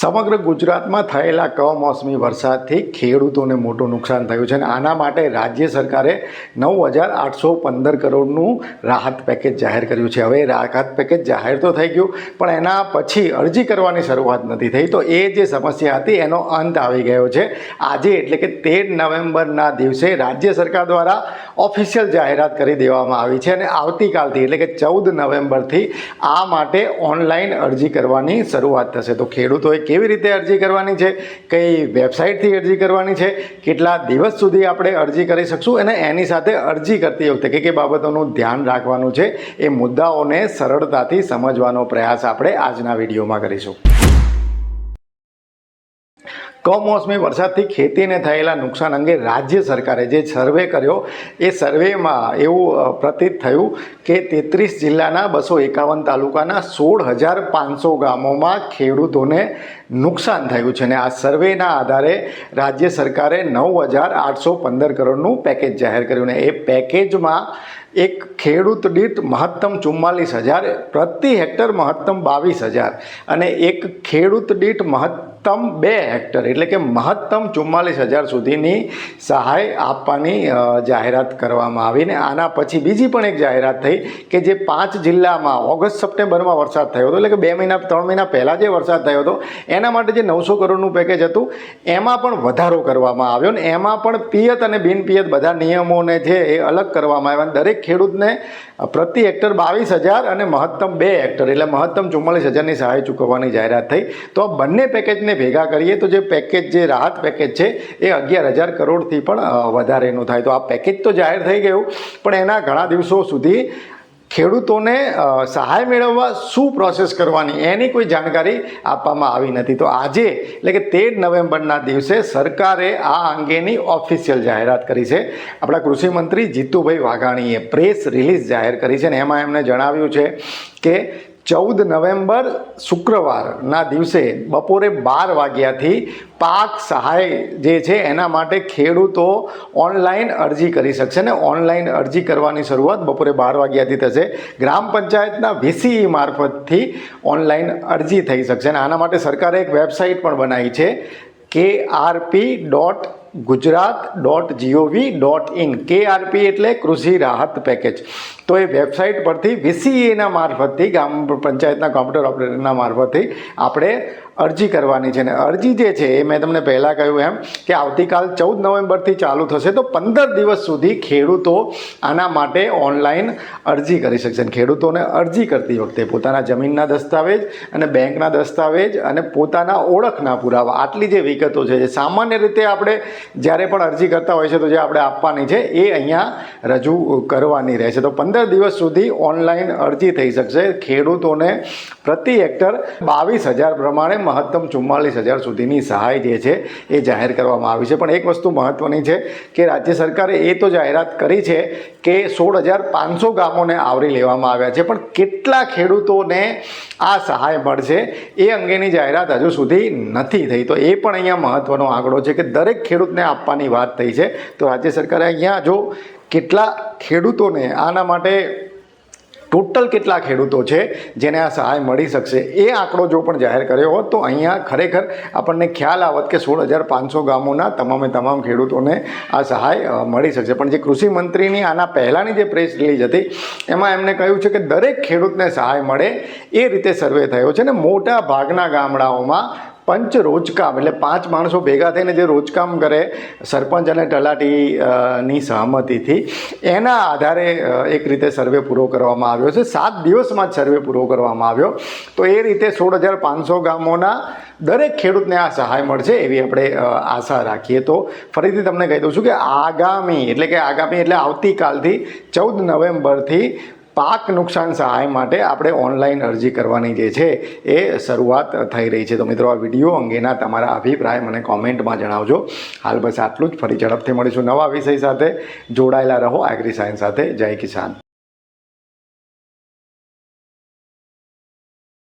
સમગ્ર ગુજરાતમાં થયેલા કમોસમી વરસાદથી ખેડૂતોને મોટું નુકસાન થયું છે અને આના માટે રાજ્ય સરકારે નવ હજાર આઠસો પંદર કરોડનું રાહત પેકેજ જાહેર કર્યું છે. હવે રાહત પેકેજ જાહેર તો થઈ ગયું, પણ એના પછી અરજી કરવાની શરૂઆત નથી થઈ. તો એ જે સમસ્યા હતી એનો અંત આવી ગયો છે. આજે એટલે કે તેર નવેમ્બરના દિવસે રાજ્ય સરકાર દ્વારા ઓફિશિયલ જાહેરાત કરી દેવામાં આવી છે અને આવતીકાલથી એટલે કે ચૌદ નવેમ્બરથી આ માટે ઓનલાઈન અરજી કરવાની શરૂઆત થશે. તો ખેડૂતોએ કેવી રીતે અરજી કરવાની છે, કઈ વેબસાઇટથી અરજી કરવાની છે, કેટલા દિવસ સુધી આપણે અરજી કરી શકશું અને એની સાથે અરજી કરતી વખતે કે કે બાબતોનું ધ્યાન રાખવાનું છે, એ મુદ્દાઓને સરળતાથી સમજવાનો પ્રયાસ આપણે આજના વિડીયોમાં કરીશું. કમોસમી વરસાદથી ખેતીને થયેલા નુકસાન અંગે રાજ્ય સરકારે જે સર્વે કર્યો, એ સર્વેમાં એવું પ્રતીત થયું કે તેત્રીસ જિલ્લાના બસો એકાવન તાલુકાના સોળ હજાર પાંચસો ગામોમાં ખેડૂતોને નુકસાન થયું છે. અને આ સર્વેના આધારે રાજ્ય સરકારે નવ હજાર આઠસો પંદર કરોડનું પેકેજ જાહેર કર્યું ને એ પેકેજમાં એક ખેડૂત દીઠ મહત્તમ ચુમ્માલીસ હજાર, પ્રતિ હેક્ટર મહત્તમ બાવીસ હજાર અને એક ખેડૂત દીઠ મહત્તમ બે હેક્ટર, એટલે કે મહત્તમ ચુમ્માલીસ હજાર સુધીની સહાય આપવાની જાહેરાત કરવામાં આવી ને આના પછી બીજી પણ એક જાહેરાત થઈ કે જે પાંચ જિલ્લામાં ઓગસ્ટ સપ્ટેમ્બરમાં વરસાદ થયો હતો, એટલે કે બે મહિના, ત્રણ મહિના પહેલાં જે વરસાદ થયો હતો, એના માટે જે નવસો કરોડનું પેકેજ હતું, એમાં પણ વધારો કરવામાં આવ્યો ને એમાં પણ પિયત અને બિનપિયત બધા નિયમોને છે એ અલગ કરવામાં આવ્યા દરેક ખેડૂતને પ્રતિ હેક્ટર બાવીસ હજાર અને મહત્તમ બે હેક્ટર, એટલે મહત્તમ ચુમ્માલીસ હજારની સહાય ચૂકવવાની જાહેરાત થઈ. તો આ બંને પેકેજને ભેગા કરીએ તો જે પેકેજ જે રાહત પેકેજ છે, એ અગિયાર હજાર કરોડથી પણ વધારેનું થાય. તો આ પેકેજ તો જાહેર થઈ ગયું, પણ એના ઘણા દિવસો સુધી ખેડૂતોને સહાય મેળવવા શું પ્રોસેસ કરવાની, એની કોઈ જાણકારી આપવામાં આવી નથી. તો આજે, એટલે કે તેર નવેમ્બરના દિવસે સરકારે આ અંગેની ઓફિશિયલ જાહેરાત કરી છે. આપણા કૃષિમંત્રી જીતુભાઈ વાઘાણીએ પ્રેસ રિલીઝ જાહેર કરી છે અને એમાં એમણે જણાવ્યું છે કે ચૌદ નવેમ્બર શુક્રવારના દિવસે બપોરે બાર વાગ્યાથી પાક સહાય જે છે એના માટે ખેડૂતો ઓનલાઈન અરજી કરી શકશે ને ઓનલાઈન અરજી કરવાની શરૂઆત બપોરે બાર વાગ્યાથી થશે. ગ્રામ પંચાયતના વીસીઈ મારફતથી ઓનલાઈન અરજી થઈ શકશે અને આના માટે સરકારે એક વેબસાઇટ પણ બનાવી છે, કે RP dot Gujarat dot GOV dot in, KRP એટલે કૃષિ રાહત પેકેજ. તો એ વેબસાઇટ પરથી વીસીએના મારફતથી ગામ પંચાયતના કોમ્પ્યુટર ઓપરેટરના મારફતથી આપણે અરજી કરવાની છે ને અરજી જે છે એ મેં તમને પહેલાં કહ્યું એમ કે આવતીકાલ ચૌદ નવેમ્બરથી ચાલુ થશે તો પંદર દિવસ સુધી ખેડૂતો આના માટે ઓનલાઈન અરજી કરી શકશે ખેડૂતોને અરજી કરતી વખતે પોતાના જમીનના દસ્તાવેજ અને બેંકના દસ્તાવેજ અને પોતાના ઓળખના પુરાવા. આટલી જે વિગતો છે, જે સામાન્ય રીતે આપણે જ્યારે પણ અરજી કરતા હોય છે તો જે આપણે આપવાની છે એ અહીંયા રજૂ કરવાની રહેશે. તો પંદર દિવસ સુધી ઓનલાઈન અરજી થઈ શકશે. ખેડૂતોને પ્રતિ હેક્ટર બાવીસ હજાર પ્રમાણે મહત્તમ ચુમ્માલીસ હજાર સુધીની સહાય જે છે એ જાહેર કરવામાં આવી છે. પણ એક વસ્તુ મહત્ત્વની છે કે રાજ્ય સરકારે એ તો જાહેરાત કરી છે કે સોળ હજાર પાંચસો ગામોને આવરી લેવામાં આવ્યા છે. પણ કેટલા ખેડૂતોને આ સહાય મળશે એ અંગેની જાહેરાત હજુ સુધી નથી થઈ. તો એ પણ અહીંયા મહત્ત્વનો આંકડો છે કે દરેક ખેડૂતને આપવાની વાત થઈ છે. તો રાજ્ય સરકારે અહીંયા જો કેટલા ખેડૂતોને આના માટે ટોટલ કેટલા ખેડૂતો છે જેને આ સહાય મળી શકશે? એ આંકડો જો પણ જાહેર કર્યો હોત તો અહીંયા ખરેખર આપણને ખ્યાલ આવત કે સોળ હજાર પાંચસો ગામોના તમામે તમામ ખેડૂતોને આ સહાય મળી શકશે. પણ જે કૃષિ મંત્રીની આના પહેલાંની જે પ્રેસ રિલીઝ હતી, એમાં એમણે કહ્યું છે કે દરેક ખેડૂતને સહાય મળે એ રીતે સર્વે થયો છે ને મોટા ભાગના ગામડાઓમાં પંચ રોજકામ, એટલે પાંચ માણસો ભેગા થઈને જે રોજકામ કરે, સરપંચ અને તલાટી ની સહમતિથી, એના આધારે એક રીતે સર્વે પૂરો કરવામાં આવ્યો છે. સાત દિવસમાં જ સર્વે પૂરો કરવામાં આવ્યો. તો એ રીતે સોળ હજાર પાંચસો ગામોના દરેક ખેડૂતને આ સહાય મળશે એવી આપણે આશા રાખીએ. તો ફરીથી તમને કહી દઉં છું કે આગામી, એટલે કે આગામી, એટલે આવતીકાલથી ચૌદ નવેમ્બરથી પાક નુકસાન સહાય માટે આપણે ઓનલાઈન અરજી કરવાની જે છે એ શરૂઆત થઈ રહી છે. તો મિત્રો, આ વીડિયો અંગેના તમારા અભિપ્રાય મને કોમેન્ટમાં જણાવજો. હાલ બસ આટલું જ. ફરી ઝડપથી મળીશું નવા વિષય સાથે. જોડાયેલા રહો એગ્રી સાયન્સ સાથે. જય કિસાન.